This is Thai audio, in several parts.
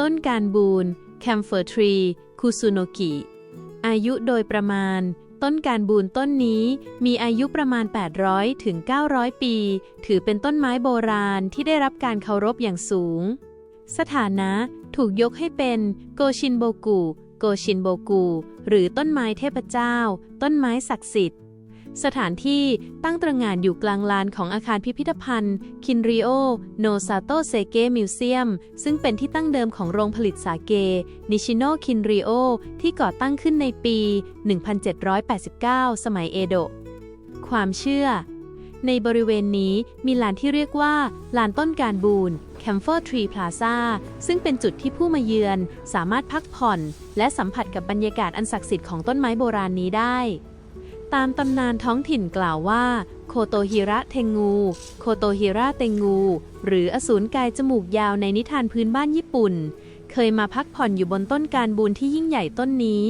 ต้นการบูนแคมเฟอร์ทรี คุซุโนกิ อายุโดยประมาณ ต้นการบูนต้นนี้มีอายุประมาณ 800 ถึง 900 ปี ถือเป็นต้นไม้โบราณที่ได้รับการเคารพอย่างสูง สถานะถูกยกให้เป็นโกชินโบกุ โกชินโบกุ หรือต้นไม้เทพเจ้า ต้นไม้ศักดิ์สิทธิ์ สถานที่ตั้งตระหง่านอยู่กลางลานของอาคารพิพิธภัณฑ์คินริโอโนซาโตเซเกมิวเซียมซึ่งเป็นที่ตั้งเดิมของโรงผลิตสาเก นิชิโนคินริโอที่ก่อตั้งขึ้นในปี 1789 สมัยเอโดะ ความเชื่อ ในบริเวณนี้มีลานที่เรียกว่า ลานต้นการบูน Camphor Tree Plaza ซึ่งเป็นจุดที่ผู้มาเยือนสามารถพักผ่อน และสัมผัสกับบรรยากาศอันศักดิ์สิทธิ์ของต้นไม้โบราณนี้ได้ ตามตำนานท้องถิ่นกล่าวว่า โคโตฮิระเทงู โคโตฮิระเตงู หรืออสูรกายจมูกยาวในนิทานพื้นบ้านญี่ปุ่น เคยมาพักผ่อนอยู่บนต้นการบูนที่ยิ่งใหญ่ต้นนี้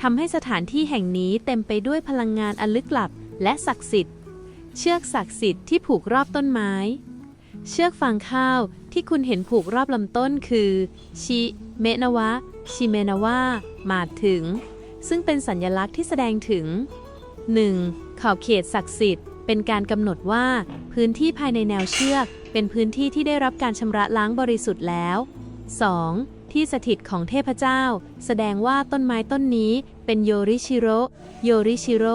ทำให้สถานที่แห่งนี้เต็มไปด้วยพลังงานอันลึกลับและศักดิ์สิทธิ์ เชือกศักดิ์สิทธิ์ที่ผูกรอบต้นไม้ เชือกฟางข้าวที่คุณเห็นผูกรอบลำต้นคือ ชิเมนวะ ชิเมนาวะหมายถึง ซึ่งเป็นสัญลักษณ์ที่แสดงถึง 1. ขอบเขตศักดิ์สิทธิ์ เป็นการกำหนดว่า พื้นที่ภายในแนวเชือก เป็นพื้นที่ที่ได้รับการชำระล้างบริสุทธิ์แล้ว 2. ที่สถิตของเทพเจ้า แสดงว่าต้นไม้ต้นนี้เป็นโยริชิโรโยริชิโร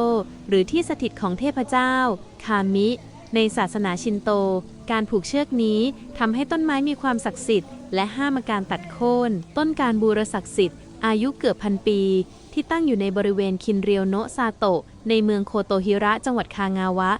หรือที่สถิตของเทพเจ้า คามิ ในศาสนาชินโต การผูกเชือกนี้ทำให้ต้นไม้มีความศักดิ์สิทธิ์ และห้ามการตัดโค่น ต้นการบูรศักดิ์สิทธิ์ อายุเกือบพันปี ที่ตั้งอยู่ในบริเวณคินเรียวโนะซาโตะ ในเมืองโคโตฮิระจังหวัดคางาวะ